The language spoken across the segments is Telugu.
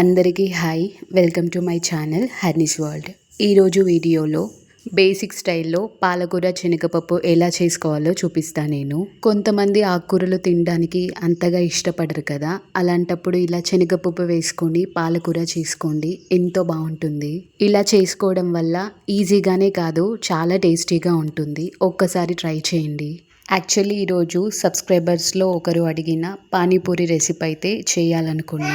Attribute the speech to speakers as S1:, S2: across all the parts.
S1: అందరికీ hi. Welcome to my channel హర్నీస్ world. ఈరోజు వీడియోలో బేసిక్ స్టైల్లో పాలకూర శనగపప్పు ఎలా చేసుకోవాలో చూపిస్తా నేను. కొంతమంది ఆకుకూరలు తినడానికి అంతగా ఇష్టపడరు కదా. అలాంటప్పుడు ఇలా శనగపప్పు వేసుకొని పాలకూర చేసుకోండి. ఎంతో బాగుంటుంది. ఇలా చేసుకోవడం వల్ల ఈజీగానే కాదు చాలా టేస్టీగా ఉంటుంది. ఒక్కసారి ట్రై చేయండి. యాక్చువల్లీ ఈరోజు సబ్స్క్రైబర్స్లో ఒకరు అడిగిన పానీపూరి రెసిపీ అయితే చేయాలనుకున్నా.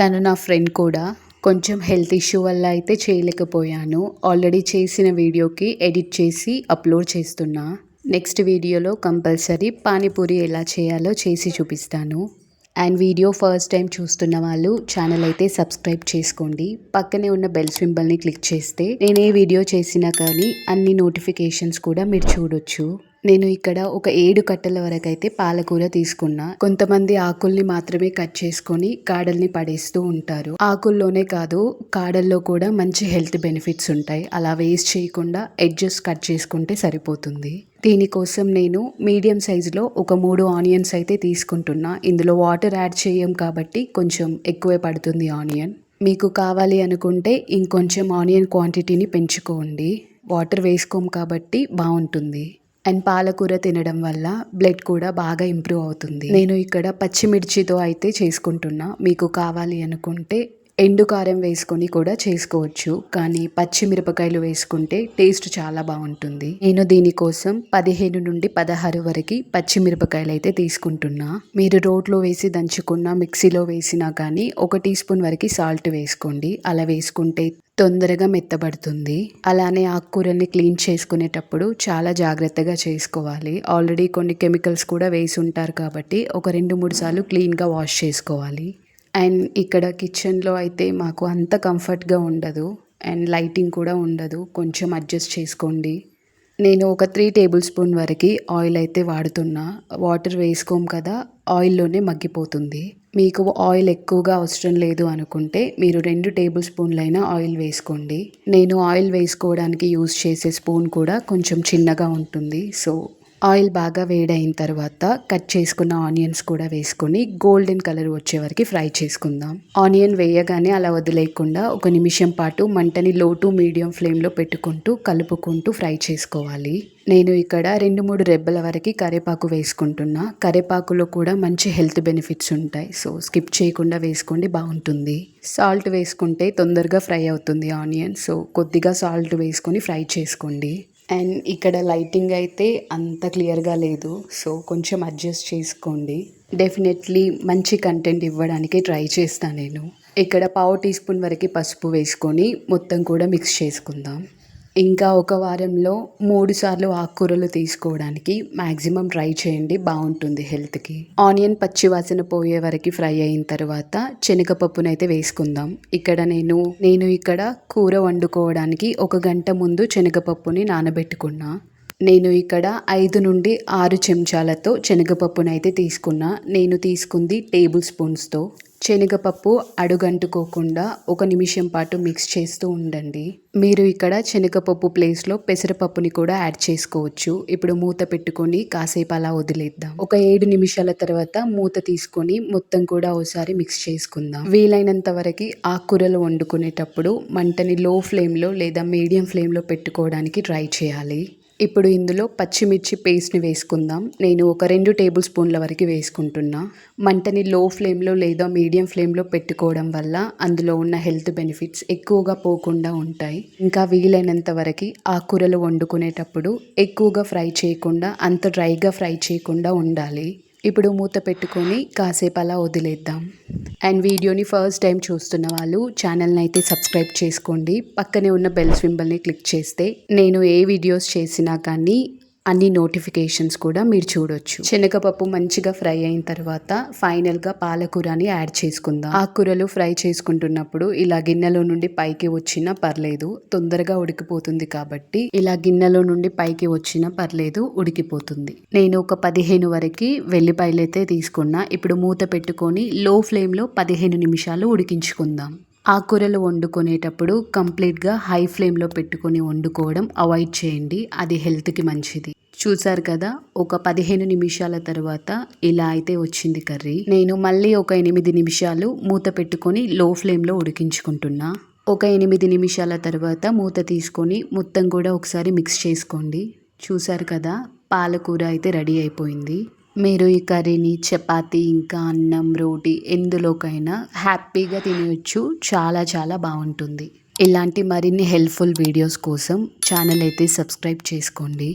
S1: తను నా ఫ్రెండ్ కూడా. కొంచెం హెల్త్ ఇష్యూ వల్ల అయితే చేయలేకపోయాను. ఆల్రెడీ చేసిన వీడియోకి ఎడిట్ చేసి అప్లోడ్ చేస్తున్నా. నెక్స్ట్ వీడియోలో కంపల్సరీ పానీపూరి ఎలా చేయాలో చేసి చూపిస్తాను. అండ్ వీడియో ఫస్ట్ టైం చూస్తున్న వాళ్ళు ఛానల్ అయితే సబ్స్క్రైబ్ చేసుకోండి. పక్కనే ఉన్న బెల్ సింబల్ని క్లిక్ చేస్తే నేను ఏ వీడియో చేసినా కానీ అన్ని నోటిఫికేషన్స్ కూడా మీరు చూడొచ్చు. నేను ఇక్కడ ఒక ఏడు కట్టల వరకు అయితే పాలకూర తీసుకున్నా. కొంతమంది ఆకుల్ని మాత్రమే కట్ చేసుకొని కాడల్ని పడేస్తూ ఉంటారు. ఆకుల్లోనే కాదు కాడల్లో కూడా మంచి హెల్త్ బెనిఫిట్స్ ఉంటాయి. అలా వేస్ట్ చేయకుండా ఎడ్జెస్ కట్ చేసుకుంటే సరిపోతుంది. దీనికోసం నేను మీడియం సైజులో ఒక మూడు ఆనియన్స్ అయితే తీసుకుంటున్నా. ఇందులో వాటర్ యాడ్ చేయం కాబట్టి కొంచెం ఎక్కువే పడుతుంది ఆనియన్. మీకు కావాలి అనుకుంటే ఇంకొంచెం ఆనియన్ క్వాంటిటీని పెంచుకోండి. వాటర్ వేసుకోం కాబట్టి బాగుంటుంది. అండ్ పాలకూర తినడం వల్ల బ్లడ్ కూడా బాగా ఇంప్రూవ్ అవుతుంది. నేను ఇక్కడ పచ్చిమిర్చితో అయితే చేసుకుంటున్నా. మీకు కావాలి అనుకుంటే ఎండు కారం వేసుకొని కూడా చేసుకోవచ్చు. కానీ పచ్చిమిరపకాయలు వేసుకుంటే టేస్ట్ చాలా బాగుంటుంది. నేను దీనికోసం పదిహేను నుండి పదహారు వరకు పచ్చిమిరపకాయలు అయితే తీసుకుంటున్నా. మీరు రోట్లో వేసి దంచుకున్న మిక్సీలో వేసినా కానీ ఒక టీ స్పూన్ వరకు సాల్ట్ వేసుకోండి. అలా వేసుకుంటే తొందరగా మెత్తబడుతుంది. అలానే ఆకుకూరల్ని క్లీన్ చేసుకునేటప్పుడు చాలా జాగ్రత్తగా చేసుకోవాలి. ఆల్రెడీ కొన్ని కెమికల్స్ కూడా వేసి ఉంటారు కాబట్టి ఒక రెండు మూడు సార్లు క్లీన్గా వాష్ చేసుకోవాలి. అండ్ ఇక్కడ కిచెన్లో అయితే మాకు అంత కంఫర్ట్గా ఉండదు అండ్ లైటింగ్ కూడా ఉండదు. కొంచెం అడ్జస్ట్ చేసుకోండి. నేను ఒక త్రీ టేబుల్ స్పూన్ వరకు ఆయిల్ అయితే వాడుతున్నా. వాటర్ వేసుకోం కదా ఆయిల్లోనే మగ్గిపోతుంది. మీకు ఆయిల్ ఎక్కువగా అవసరం లేదు అనుకుంటే మీరు రెండు టేబుల్ స్పూన్లైనా ఆయిల్ వేసుకోండి. నేను ఆయిల్ వేసుకోవడానికి యూస్ చేసే స్పూన్ కూడా కొంచెం చిన్నగా ఉంటుంది. సో ఆయిల్ బాగా వేడైన తర్వాత కట్ చేసుకున్న ఆనియన్స్ కూడా వేసుకొని గోల్డెన్ కలర్ వచ్చే వరకు ఫ్రై చేసుకుందాం. ఆనియన్ వేయగానే అలా వదిలేయకుండా ఒక నిమిషం పాటు మంటని లో టు మీడియం ఫ్లేమ్లో పెట్టుకుంటూ కలుపుకుంటూ ఫ్రై చేసుకోవాలి. నేను ఇక్కడ రెండు మూడు రెబ్బల వరకు కరేపాకు వేసుకుంటున్నా. కరేపాకులో కూడా మంచి హెల్త్ బెనిఫిట్స్ ఉంటాయి. సో స్కిప్ చేయకుండా వేసుకోండి బాగుంటుంది. సాల్ట్ వేసుకుంటే తొందరగా ఫ్రై అవుతుంది ఆనియన్. సో కొద్దిగా సాల్ట్ వేసుకొని ఫ్రై చేసుకోండి. అండ్ ఇక్కడ లైటింగ్ అయితే అంత క్లియర్గా లేదు. సో కొంచెం అడ్జస్ట్ చేసుకోండి. డెఫినెట్లీ మంచి కంటెంట్ ఇవ్వడానికి ట్రై చేస్తాను నేను. ఇక్కడ పావు టీ స్పూన్ వరకు పసుపు వేసుకొని మొత్తం కూడా మిక్స్ చేసుకుందాం. ఇంకా ఒక వారంలో మూడు సార్లు ఆకుకూరలు తీసుకోవడానికి మ్యాక్సిమం ట్రై చేయండి బాగుంటుంది హెల్త్కి. ఆనియన్ పచ్చి వాసన పోయే వరకు ఫ్రై అయిన తర్వాత శనగపప్పునైతే వేసుకుందాం. ఇక్కడ నేను నేను ఇక్కడ కూర వండుకోవడానికి ఒక గంట ముందు శనగపప్పుని నానబెట్టుకున్నా. నేను ఇక్కడ ఐదు నుండి ఆరు చెంచాలతో శనగపప్పునైతే తీసుకున్నా. నేను తీసుకుంది టేబుల్ స్పూన్స్తో. శనగపప్పు అడుగంటుకోకుండా ఒక నిమిషం పాటు మిక్స్ చేస్తూ ఉండండి. మీరు ఇక్కడ శనగపప్పు ప్లేస్లో పెసరపప్పుని కూడా యాడ్ చేసుకోవచ్చు. ఇప్పుడు మూత పెట్టుకొని కాసేపు అలా వదిలేద్దాం. ఒక ఏడు నిమిషాల తర్వాత మూత తీసుకొని మొత్తం కూడా ఒకసారి మిక్స్ చేసుకుందాం. వీలైనంత వరకు ఆకుకూరలు వండుకునేటప్పుడు మంటని లో ఫ్లేమ్లో లేదా మీడియం ఫ్లేమ్లో పెట్టుకోవడానికి ట్రై చేయాలి. ఇప్పుడు ఇందులో పచ్చిమిర్చి పేస్ట్ని వేసుకుందాం. నేను ఒక రెండు టేబుల్ స్పూన్ల వరకు వేసుకుంటున్నా. మంటని లో ఫ్లేమ్లో లేదా మీడియం ఫ్లేమ్లో పెట్టుకోవడం వల్ల అందులో ఉన్న హెల్త్ బెనిఫిట్స్ ఎక్కువగా పోకుండా ఉంటాయి. ఇంకా వీలైనంత వరకు ఆకుకూరలు వండుకునేటప్పుడు ఎక్కువగా ఫ్రై చేయకుండా అంత డ్రైగా ఫ్రై చేయకుండా ఉండాలి. ఇప్పుడు మూత పెట్టుకొని కాసేపు అలా వదిలేద్దాం. అండ్ వీడియోని ఫస్ట్ టైం చూస్తున్న వాళ్ళు ఛానల్ని అయితే సబ్స్క్రైబ్ చేసుకోండి. పక్కనే ఉన్న బెల్ సింబల్ని క్లిక్ చేస్తే నేను ఏ వీడియోస్ చేసినా కానీ అన్ని నోటిఫికేషన్స్ కూడా మీరు చూడొచ్చు. శనగపప్పు మంచిగా ఫ్రై అయిన తర్వాత ఫైనల్గా పాలకూరని యాడ్ చేసుకుందాం. ఆకుకూరలు ఫ్రై చేసుకుంటున్నప్పుడు ఇలా గిన్నెలో నుండి పైకి వచ్చినా పర్లేదు తొందరగా ఉడికిపోతుంది కాబట్టి ఇలా గిన్నెలో నుండి పైకి వచ్చినా పర్లేదు ఉడికిపోతుంది. నేను ఒక పదిహేను వరకు వెల్లిపాయలు అయితే తీసుకున్నా. ఇప్పుడు మూత పెట్టుకొని లో ఫ్లేమ్లో పదిహేను నిమిషాలు ఉడికించుకుందాం. ఆకుకూరలు వండుకునేటప్పుడు కంప్లీట్గా హై ఫ్లేమ్లో పెట్టుకొని వండుకోవడం అవాయిడ్ చేయండి. అది హెల్త్కి మంచిది. చూసారు కదా ఒక పదిహేను నిమిషాల తర్వాత ఇలా అయితే వచ్చింది కర్రీ. నేను మళ్ళీ ఒక ఎనిమిది నిమిషాలు మూత పెట్టుకొని లో ఫ్లేమ్లో ఉడికించుకుంటున్నా. ఒక ఎనిమిది నిమిషాల తర్వాత మూత తీసుకొని మొత్తం కూడా ఒకసారి మిక్స్ చేసుకోండి. చూసారు కదా పాలకూర అయితే రెడీ అయిపోయింది. మీరు ఈ కర్రీని చపాతి ఇంకా అన్నం రోటీ ఎందులోకైనా హ్యాపీగా తినవచ్చు చాలా చాలా బాగుంటుంది. ఇలాంటి మరిన్ని హెల్ప్ఫుల్ వీడియోస్ కోసం ఛానల్ అయితే సబ్స్క్రైబ్ చేసుకోండి.